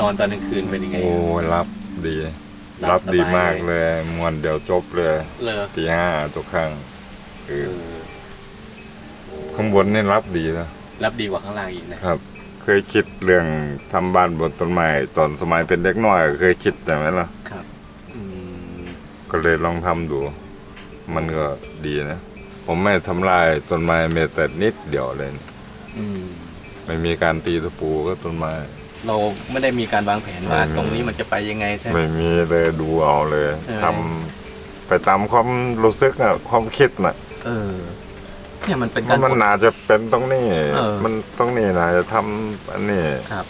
นอนตอนกลางคืนเป็นยังไง โอ้รับดี หลับรับดีสบายมากเลยเลยมวนเดี๋ยวจบเลยเลอตีห้าทุกครั้งคือเออข้างบนนี่รับดีนะรับดีกว่าข้างล่างอีกนะครับ เคยคิดเรื่องทำบ้านบนต้นไม้ตอนสมัยเป็นเด็กน้อยเคยคิดแต่ไหมล่ะ ครับอืมก็เลยลองทำดู มันก็ดีนะ ผมไม่ทำลายต้นไม้แม้แต่นิดเดียวเลยอืมไม่มีการตีตะปูก็ต้นไม้ เราไม่ได้มีการวางแผนว่าไม่มี ตรงนี้มันจะไปยังไงใช่ไหม ไม่มีเลยดูเอาเลยเออทำไปตามความรู้สึกอะความคิดน่ะเออ เนี่ยมันเป็นมักานรมันน่าจะเป็นตรงนี้ เออ มันตรงนี้น่าจะทำอันนี้ ครับ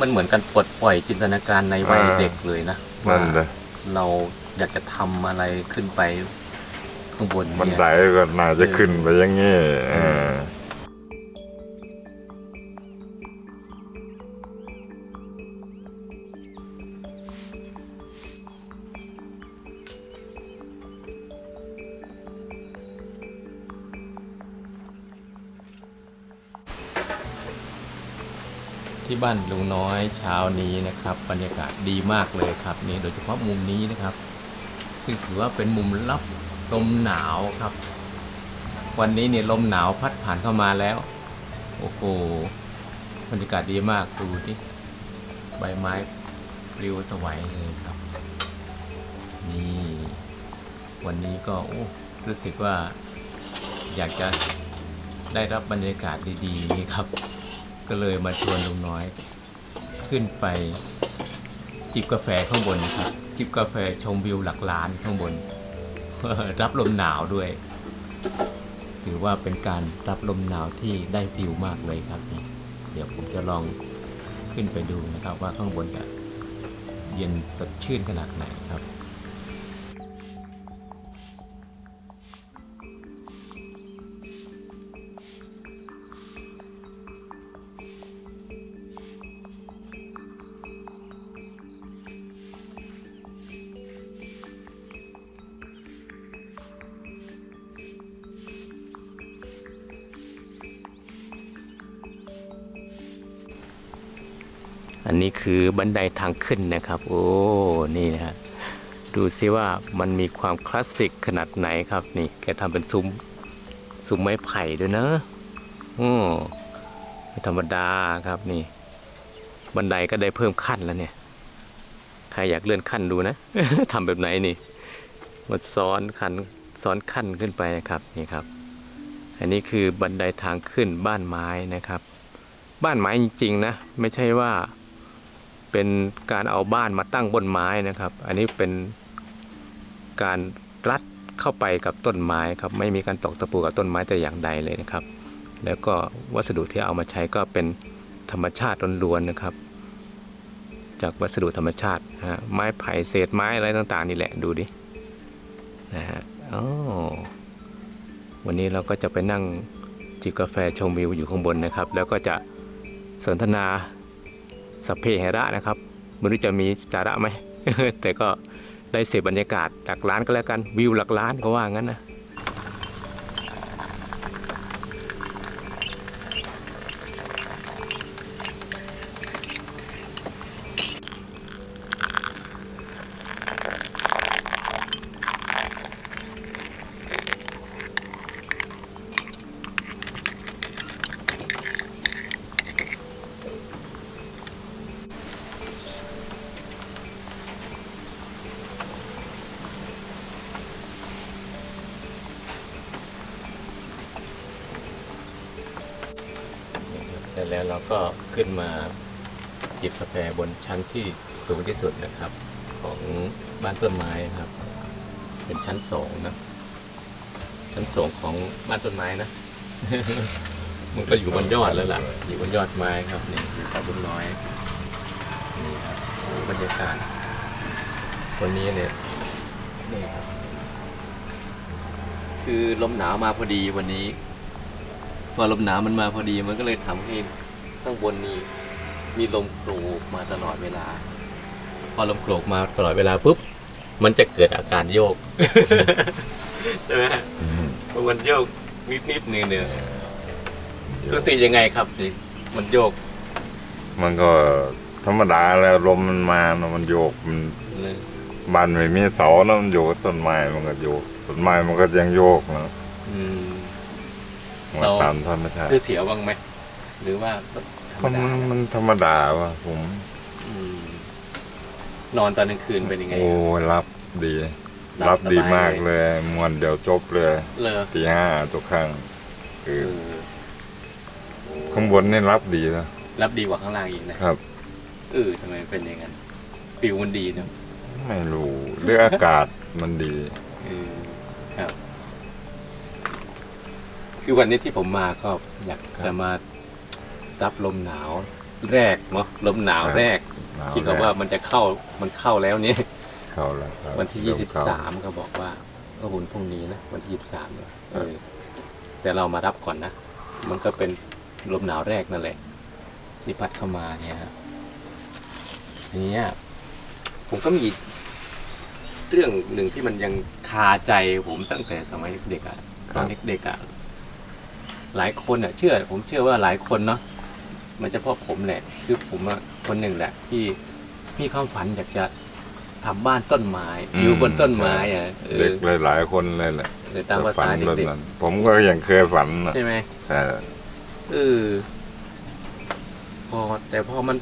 มันเหมือนการปลดปล่อยจินตนาการในวัยอ่า เด็กเลยนะนั่นเลว่ายเราอยากจะทำอะไรขึ้นไปข้างบนบันเนี่ยไดก็น่าจะขึ้นไปอย่างงี้เออ บ้านลุงน้อยเช้านี้นะครับ บรรยากาศดีมากเลยครับ นี่โดยเฉพาะมุมนี้นะครับ ซึ่งถือว่าเป็นมุมรับลมหนาวครับ วันนี้เนี่ยลมหนาวพัดผ่านเข้ามาแล้ว โอ้โหบรรยากาศดีมากดูที่ใบไม้ปลิวสวัยเลยครับ นี่วันนี้ก็โอ้รู้สึกว่าอยากจะได้รับบรรยากาศดีๆนี่ครับ ก็เลยมาชวนลุงน้อย ขึ้นไปจิบกาแฟข้างบนครับจิบกาแฟชมวิวหลักล้านข้างบน รับลมหนาวด้วย ถือว่าเป็นการรับลมหนาวที่ได้ฟิวมากเลยครับ เดี๋ยวผมจะลองขึ้นไปดูนะครับว่าข้างบนจะเย็นสดชื่นขนาดไหนครับ อันนี้คือบันไดทางขึ้นนะครับ โอ้นี่นะฮะดูซิว่ามันมีความคลาสสิกขนาดไหนครับ นี่แกทำเป็นซุ้มซุ้มไม้ไผ่ด้วยนะโอ้ไม่ธรรมดาครับนี่ บันไดก็ได้เพิ่มขั้นแล้วเนี่ย ใครอยากเลื่อนขั้นดูนะทำแบบไหนนี่มันซ้อนขั้นซ้อนขั้นขึ้นไปนะครับนี่ครับ อันนี้คือบันไดทางขึ้นบ้านไม้นะครับ บ้านไม้จริงๆนะ ไม่ใช่ว่า เป็นการเอาบ้านมาตั้งบนไม้นะครับ อันนี้เป็นการรัดเข้าไปกับต้นไม้ครับไม่มีการตอกตะปูกับต้นไม้แต่อย่างใดเลยนะครับ แล้วก็วัสดุที่เอามาใช้ก็เป็นธรรมชาติล้วนๆนะครับ จากวัสดุธรรมชาตินะฮะไม้ไผ่เศษไม้อะไรต่างๆ นี่แหละดูดินะฮะอ๋อวันนี้เราก็จะไปนั่งจิบกาแฟชมวิวอยู่ข้างบนนะครับ แล้วก็จะสนทนา สพเพเหระนะครับไม่รู้จะมีจาระไหมแต่ก็ได้เสพบรรยากาศหลักล้านก็แล้วกันวิวหลักล้านก็ว่างั้นนะ เสร็จแล้วเราก็ขึ้นมาจิบกาแฟบนชั้นที่สูงที่สุดนะครับ ของบ้านต้นไม้ครับ เป็นชั้นสองนะชั้นสองของบ้านต้นไม้นะ มันก็อยู่บนยอดแล้วล่ะ อยู่บนยอดไม้ครับนี่อยู่กับบุญน้อยนี่ครับโอ้บรรยากาศวันนี้เนี่ยนี่ครับ คือลมหนาวมาพอดีวันนี้ พอลมหนาวมันมาพอดีมันก็เลยทำให้ข้างบนนี้มีลมโกรกมาตลอดเวลา พอลมโกรกมาตลอดเวลาปุ๊บมันจะเกิดอาการโยกใช่ไหมพอมันโยกนิดนิดๆนึงเนี่ยรู้สึกยังไงครับนี่มันโยก มันก็ธธรรมดาแล้วลมมันมาเนอะมันโยกมันเลยบ้านไม่มีเสาแล้วมันโยกต้นไม้มันก็โยกต้นไม้มันก็ยังโยกนะอืมมัน เราตามธรรมชาติคือเสียวบ้างไหมหรือว่าธรรมมันดามันธรรมดาว่ะผมอืมนอนตอนกลางคืนเป็นยังไง โอ้ยรับดีหลับรับดีสบายมากเลยมวนเดี๋ยวจบเลยเลอตีห้าทุกครั้งคือเออข้างบนนี่รับดีนะรับดีกว่าข้างล่างอีกนะครับเออทำไมเป็นอย่างนั้นปิวมันดีเนอะไม่รู้เรื่องอากาศมันดี คือวันนี้ที่ผมมาก็อยากครับจะมารับลมหนาวแรกเนาะลมหนาวครับแรกหนาวที่เขาว่ามันจะเข้ามันเข้าแล้วเนี่ย เข้าแล้วครับวันที่เดี๋ยี่วสิบเข้สามก็บอกว่าก็บุญพรุ่งนี้นะวันที่ยี่สิบสามเนี่ยเออแต่เรามารับก่อนนะ มันก็เป็นลมหนาวแรกนั่นแหละ ที่พัดเข้ามาเนี่ยฮะทีเนี้ยผมก็มีอีกเรื่องหนึ่งที่มันยังคาใจผมตั้งแต่สมัยเด็กๆอะตอนเด็กๆอะ หลายคนอะเชื่อ ผมเชื่อว่าหลายคนเนาะมันจะเพราะผมแหละ คือผมอะคนหนึ่งแหละ ที่มีความฝันอยากจะทำบ้านต้นไม้อยู่บนต้นไม้อะเอเด็อกหลายๆคนเลยแหละหรือตามภาฝัษาแบบเด็กนั้นผมก็ยังเคยฝันนะๆใช่ไหมแต่เออพอแต่พอมัน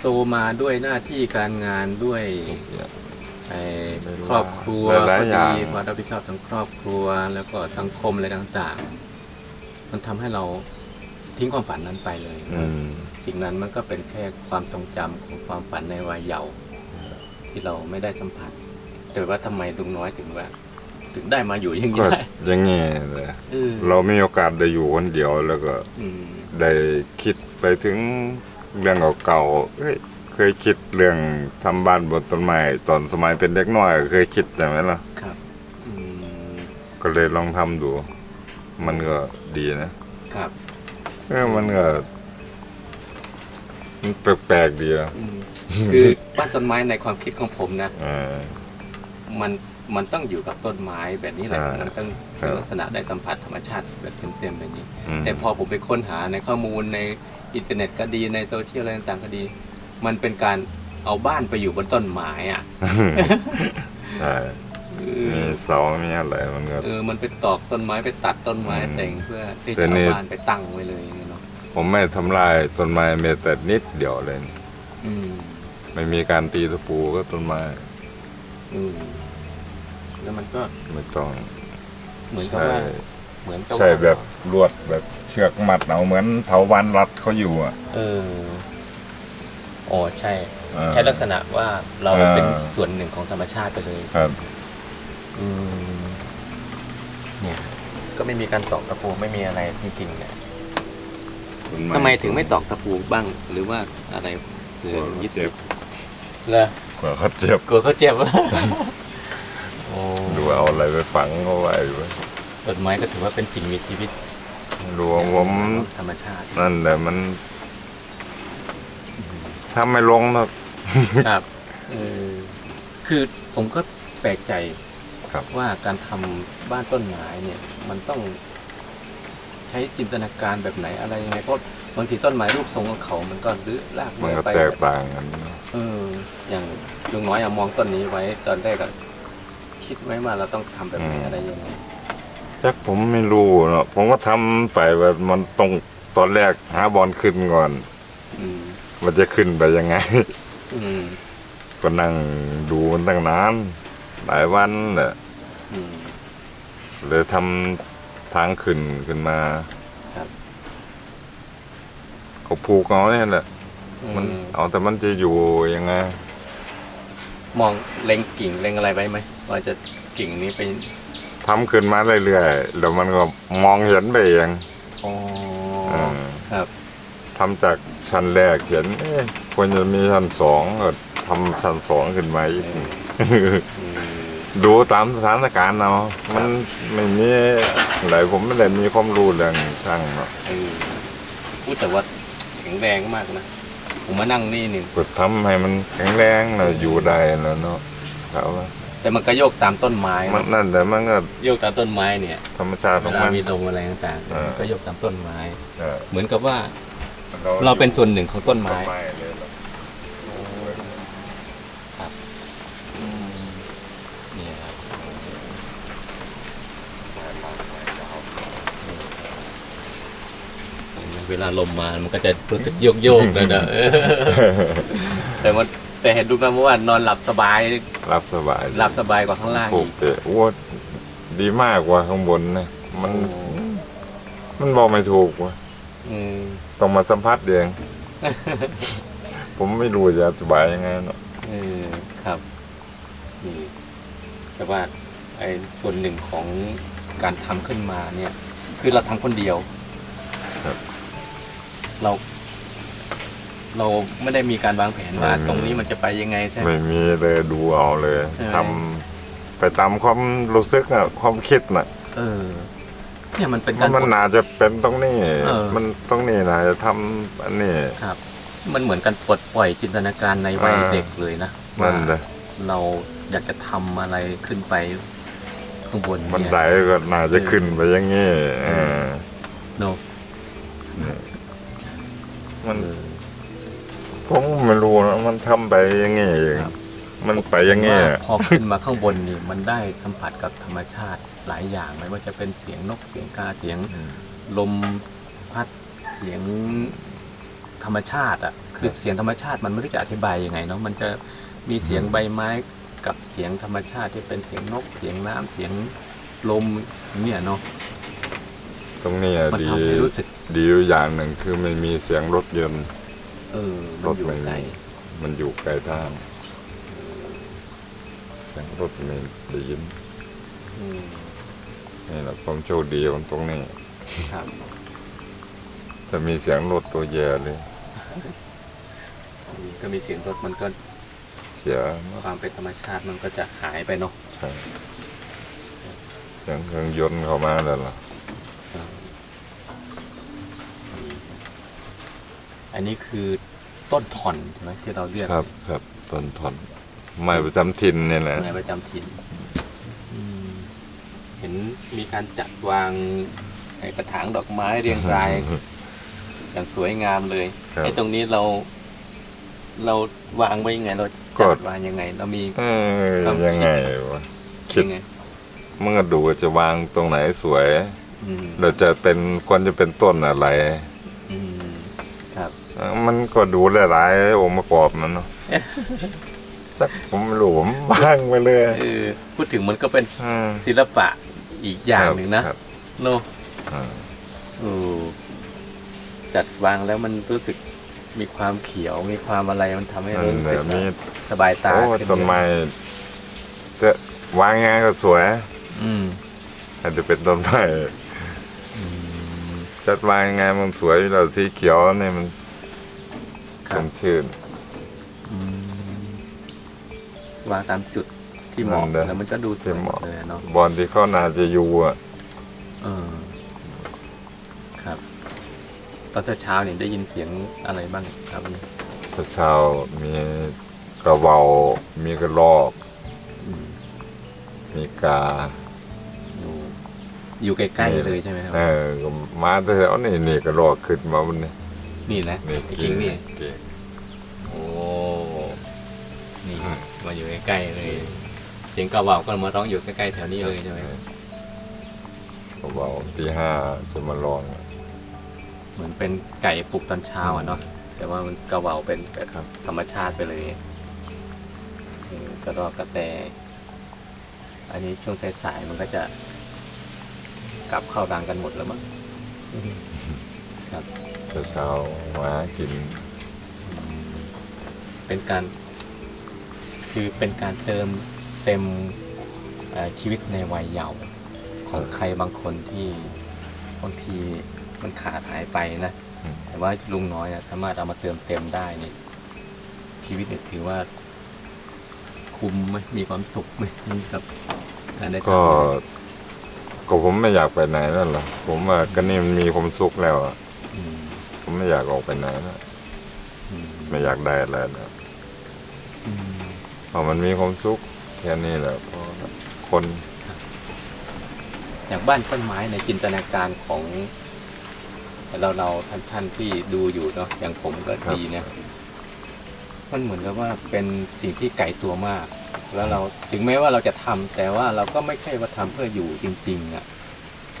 โตมาด้วยหน้าที่การงานด้วยไอ้ครอบครัวหลายๆอย่างพอดีความรับผิดชอบทั้งครอบครัวแล้วก็สังคมอะไรต่าง ๆ มันทำให้เราทิ้งความฝันนั้นไปเลยอืมสิ่งนั้นมันก็เป็นแค่ความทรงจำของความฝันในวัยเยาว์ที่เราไม่ได้สัมผัส แต่ว่าทำไมลุงน้อยถึงว่า ถึงได้มาอยู่อย่างก็นี้ได้อยังงี้เลยเออเรามีโอกาสได้อยู่คนเดียวแล้วก็อืมได้คิดไปถึงเรื่องเก่าๆเฮ้ยเคยคิดเรื่องทำบ้านบนต้นไม้ตอนสมัยเป็นเด็กน้อยเคยคิดใช่ไหมล่ะครับอืมก็เลยลองทำดู มันก็ ดีนะครับเออมันก็มันแปลกๆดีอะอืมคือบ้านต้นไม้ในความคิดของผมนะ เออ มันมันต้องอยู่กับต้นไม้แบบนี้แหละใช่มันต้องครับ ลักษณะได้สัมผัสธรรมชาติแบบเต็มๆแบบนี้มแต่พอผมไปค้นหาในข้อมูลในอินเทอร์เน็ตก็ดีในโซเชียลอะไรต่างๆก็ดี มันเป็นการเอาบ้านไปอยู่บนต้นไม้อะ ใช่เอ มีอเสามีอะไรมันก็ เออมันไปตอกต้นไม้ไปตัดต้นไม้อืมแต่งเพื่อที่แต่จะนี่เอาบ้านไปตั้งไว้เลยอย่างเงี้ยเนาะผมไม่ทำลายต้นไม้แม้แต่นิดเดียวเลยนี่อืมไม่มีการตีตะปูก็ต้นไม้อืมแล้วมันก็ไม่ต้องเหมือนกับใช่ว่าเหมือนกับใช่ว่าแบบลวดแบบเชือกมัดเอาเหมือนเถาวันรัดเขาอยู่อะเอออ๋อใช่เออใช้ลักษณะว่าเราเออเป็นส่วนหนึ่งของธรรมชาติไปเลย ครับอืม เนี่ย ก็ไม่มีการตอกตะปูไม่มีอะไรจริงๆเนี่ยต้นทำไมถึงไม่ตอกตะปูบ้าง หรือว่าอะไรหรือกลัวเขายึดเจ็บเลยกลัวเขาเจ็บกลัวเขาเจ็บโอ้ดูเอาอะไรไปฝังเขาไว้ไว้ต้นไม้ก็ถือว่าเป็นสิ่งมีชีวิตดูว่าผมธรรมชาติ นั่นแหละมันทำไม่ลงหรอกครับเออคือผมก็แปลกใจ ครับ ว่าการทำบ้านต้นไม้เนี่ยมันต้องใช้จินตนาการแบบไหนอะไรยังไงเพราะบางทีต้นไม้รูปทรงของเขา มันก็รื้อรากมันเอยก็ไปแตกต่างกันเอออย่างลุงน้อยอะมองต้นนี้ไว้ตอนแรกก็คิดไว้ว่าเราต้องทำแบบไหนอะไรยังไงจักผมไม่รู้เนาะผมก็ทำไปแบบมันต้องตอนแรกหาบอลขึ้นก่อนอืมมันจะขึ้นไปยังไงอืมก็นั่งดูมันตั้งนาน หลายวันแหละอืม เลยทำทางขึ้นขึ้นมาครับเขาผูกเอาเนี่ยแหละอืมันมเอาแต่มันจะอยู่ยังไง มองเล็งกิ่งเล็งอะไรไว้ไหมว่าจะกิ่งนี้ไปทำขึ้นมาเรื่อยๆแล้วมันก็มองเห็นไปเองอ๋อเออครับ ทำจากชั้นแรกเห็นเอ๊ะควรจะมีชั้นสองก็ทำชั้นสองขึ้นมาอีกอืม ดูตามสถานการณ์เอามันไม่มีอะไรผมไม่ได้มีความรู้เรื่องช่างเนาะเออพูดแต่ว่าแข็งแรงมากนะ ผมมานั่งนี่นี่ก็ทำให้มันแข็งแรงแล้วอยู่ได้แล้วเนาะครับว่าแต่มันก็โยกตามต้นไม้มันเนอะนั่นแต่มันก็โยกตามต้นไม้เนี่ยธรรมชาติขเวองลามัน มีลมอะไรต่างๆเออ มันก็โยกตามต้นไม้ เออเหมือนกับว่าเราเป็นส่วนหนึ่งของต้นไม้ต้นไม้เลยเหรอ เวลาลมมา มันก็จะรู้สึกโยกโยกๆเลยนะเออแต่มันแต่เห็นดูนะเมื่อวานนอนหลับสบาย รับสบายหลับสบายกว่าข้างล่างปลูอีกกเตะโอ้ดีมากกว่าข้างบนนะมันโอ้มันบอกไม่ถูกว่ะอืมต้องมาสัมผัสเองผมไม่รู้จะอธิบายยังไงเนาะเออครับนี่แต่ว่าไอ้ส่วนหนึ่งของการทำขึ้นมาเนี่ย คือเราทำคนเดียว เรา เราไม่ได้มีการวางแผนว่า ตรงนี้มันจะไปยังไงใช่ไหม ไม่มีเลยดูเอาเลยใช่ ทำไปตามความรู้สึกอะความคิดน่ะเออ เนี่ยมันเป็นการมันน่าจะเป็นตรงนี้ เออ มันตรงนี้น่าจะทำอันนี้ ครับ มันเหมือนการปลดปล่อยจินตนาการในวัยอ่า เด็กเลยนะนั่นว่าเลยเราอยากจะทำอะไรขึ้นไปข้างบนบันเนี่ยไดก็น่าจะขึ้นไปอย่างนี้เออ เนอะ มันเออผมไม่รู้นะมันทำไปอย่างงี้เองครับ มันไปอย่างงี้ว่าพอขึ้นมาข้างบนนี่มันได้สัมผัสกับธรรมชาติหลายอย่างไม่ว่าจะเป็นเสียงนกเสียงกาเสียงลมพัดเสียงธรรมชาติอะคือเสียงธรรมชาติมันไม่รู้จะอธิบายยังไงเนาะมันจะมีเสียงใบไม้กับเสียงธรรมชาติที่เป็นเสียงนกเสียงน้ำเสียงลมเนี่ยเนาะ ตรงนี้อะมันดีทำให้รู้สึก ดีอยู่อย่างหนึ่งคือไม่มีเสียงรถยนต์เออรมันถอยู่ไม่ไกลมีมันอยู่ไกลทางเสียงรถไม่ได้ยินอืมนี่แหละความโชคดีของตรงนี้ครับ ถ้ามีเสียงรถตัวแย่เลย ก็มีเสียงรถมันก็เสียความเป็นธรรมชาติมันก็จะหายไปเนาะ ใช่เสียงเครื่องยนต์เข้ามาแล้วล่ะ อันนี้คือต้นถอนใช่ไหมที่เราเรียกครับครับต้นทอนไม้ประจำถิ่นนี่แหละในประจำถิ่นอืมเห็นมีการจัดวางไอ้กระถางดอกไม้เรียงราย อย่างสวยงามเลยครับไอ้ตรงนี้เรา เราวางไว้ยังไง เราก็จัดวางยังไง เรามี เอ้ยความคิด ยังไงวะคิดยังไง เมื่อดูว่าจะวางตรงไหนสวย อืมเราจะเป็นควรจะเป็นต้นอะไรอืมครับเอ้า มันก็ดูหลายๆองค์ประกอบมันเนาะสักผมไม่รู้ผมวางไปเลยเออพูดถึงมันก็เป็นอืมศิลปะอีกอย่างหนึ่งนะครับโนอ่าเออจัดวางแล้วมันรู้สึกมีความเขียวมีความอะไรมันทำให้นั่รู้นแหสึละกมีสบายตาโอ้ขึ้ต้นไม้จะวางไงก็สวย อืมอาจจะเป็นต้นไม้อืมจัดวางยังไงมันสวยเราสีเขียวนี่มัน ครัเป็บนชื่นอืมวางตามจุดที่เหมาะนั่นแหละแล้วมันก็ดูสวยที่เหมาะ เลยเนาะบอลที่เขาน่าจะอยู่อะ เออครับ ตอนเช้าๆเนี่ยได้ยินเสียงอะไรบ้างครับวันนี้เช้าๆมีกระเวามีกระรอกอืมมีกา อยู่อยู่ใกล้ๆเลยใช่ไหมครับ เออก็มาแต่แถวนี่นี่กระรอกขึ้นมาวันนี้ นี่นะนี่ไอ้คิงนี่เก่งโอ้นี่มาอยู่ใกล้ๆเลย เสียงกระว่าวก็มาร้องอยู่ใกล้ๆแถวนี้เลยใช่ไหมกระเวาที่ห้าจะมาลองเหมือนเป็นไก่ปลุกตอนเช้าอะเนาะแต่ว่ามันกระว่าวเป็นแบบธรรมชาติไปเลยเออกระรอกกระแต อันนี้ช่วงสายๆมันก็จะ กลับเข้ารังกันหมดแล้วมั้งครับ เช้าๆมากินเป็นการ คือเป็นการเติมเต็มเอ่อชีวิตในวัยเยาว์ของใครบางคนที่บางทีมันขาดหายไปนะ อืม แต่ว่าลุงน้อยอะสามารถเอามาเติมเต็มได้นี่ชีวิตเนี่ยถือว่า คุ้มไหมมีความสุขไหมกับการได้ทำก็ก็ผมไม่อยากไปไหนนั่นหรอกผมว่าก็นี่มันมีความสุขแล้วอะอืม ผมไม่อยากออกไปไหนนะอืมไม่อยากได้อะไรนะอืมเพราะมันมีความสุขแค่นี้แหละพอละคนอย่างบ้านต้นไม้ในจินตนาการของเราเราท่านท่านที่ดูอยู่เนาะอย่างผมก็ดีเนี่ยมันเหมือนกับว่าเป็นสิ่งที่ไกลตัวมาก แล้วเราถึงแม้ว่าเราจะทำแต่ว่าเราก็ไม่ใช่ว่าทำเพื่ออยู่จริง ๆ อะ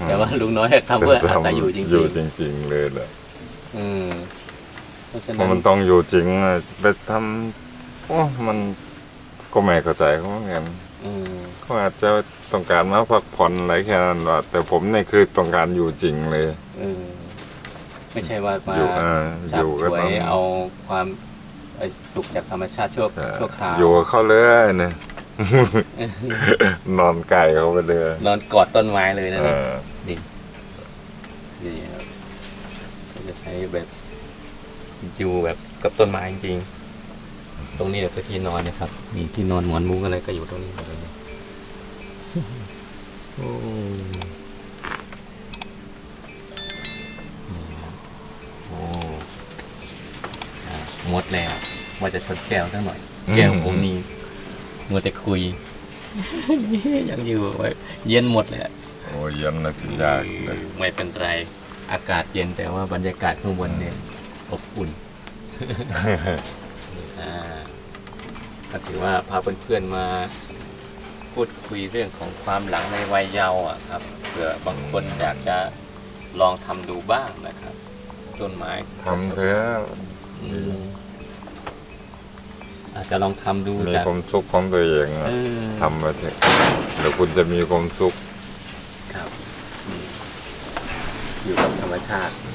แต่ว่าลุงน้อยทำเพื่ออาศัยอยู่จริงอยู่จริง ๆ เลยแหละๆ อืมเพราะฉะเพนั้ราะนมันต้องอยู่จริงอะไปทำโอ้มันก็ไม่เข้าใจเขาเหมือนกันอืมเขาอาจจะต้องการมาพักผ่อนอะไรแค่นั้นว่าแต่ผมเนี่ยคือต้องการอยู่จริงเลย เออไม่ใช่ว่ามาอยู่เอออจับยู่ก็ฉวต้อยงเอาความเอ่อสุขจากธรรมชาติชั่วเอ่อชั่วคราวอยู่กับเขาเลยเนี่ย นอนไก่เขาไปเลยนอนกอดต้นไม้เลยนะเอเนี่ยอนี่ครับ ก็จะใช้แบบอยู่แบบกับต้นไม้จริงๆตรงนี้คือที่นอนนะครับนี่ที่นอนหมอนมุ้งอะไรก็อยู่ตรงนี้หมดเลยเนี่ยโอ้นี่ครับโอ้อะหมดแล้วว่าจะชนแก้วสักหน่อยแก้วผมนี่มัวแต่คุยยังอยู่ไว้เย็นหมดเลยอะโอ้ยเย็นนะที่ยากเลยไม่เป็นไร อากาศเย็นแต่ว่าบรรยากาศข้างบนเนี่ยอบอุ่นอ่าก็ถือว่าพาเพื่อนๆมาพูดคุยเรื่องของความหลังในวัยเยาว์อะครับเผื่อบางคนอยากจะลองทำดูบ้างนะครับ ต้นไม้ทำเถอะอืมอาจจะลองทำดูมีจากความสุขของตัวเองอะเออทำไปเถอะเดี๋ยวคุณจะมีความสุขครับอืมอยู่กับธรรม ชาติอื